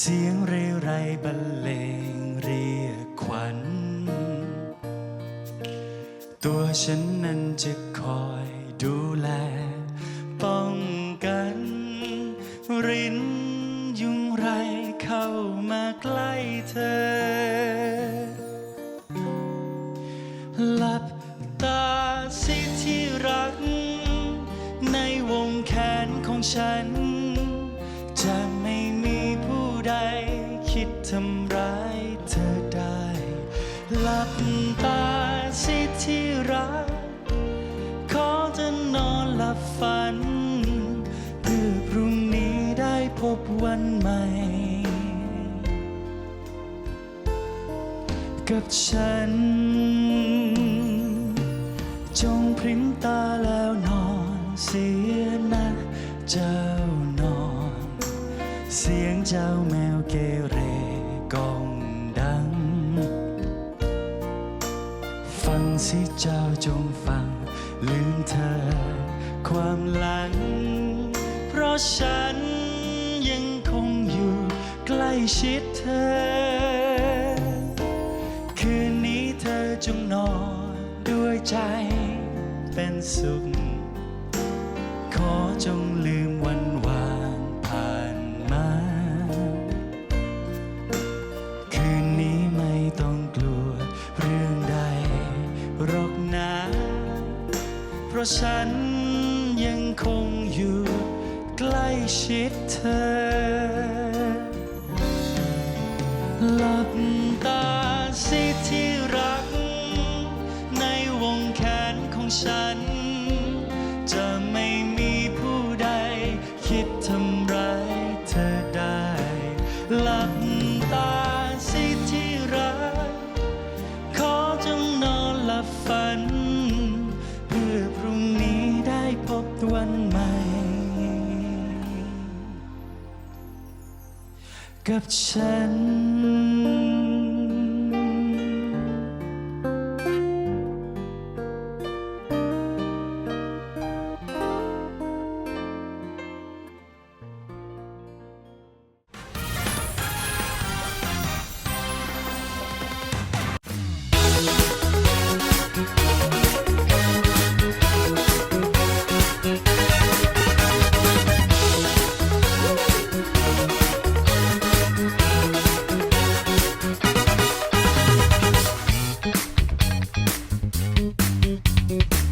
เสียงเรไรบรรเลงเรียกขวัญ ตัวฉันนั้นจะคอยดูแล ป้องกัน รินยุงไรเข้ามาใกล้เธอ หลับตาสิที่รัก ในวงแขนของฉันจะ หลับตาสิที่รัก ขอจะนอนหลับฝัน เพื่อพรุ่งนี้ได้พบวันใหม่ กับฉัน จงพริ้มตาแล้วนอนเสียนะเจ้านอน เสียงเจ้าแมวเกเร สิเจ้าจงฟัง ลืมเธอ ความหลัง เพราะฉันยังคงอยู่ใกล้ชิดเธอ คืนนี้เธอจงนอนด้วยใจเป็นสุข ขอจง ฉันยังคงอยู่ใกล้ชิดเธอ หลับตาสิที่รัก ในวงแขนของฉัน งนี้ได้พบวันใหม่ กับฉัน Bye.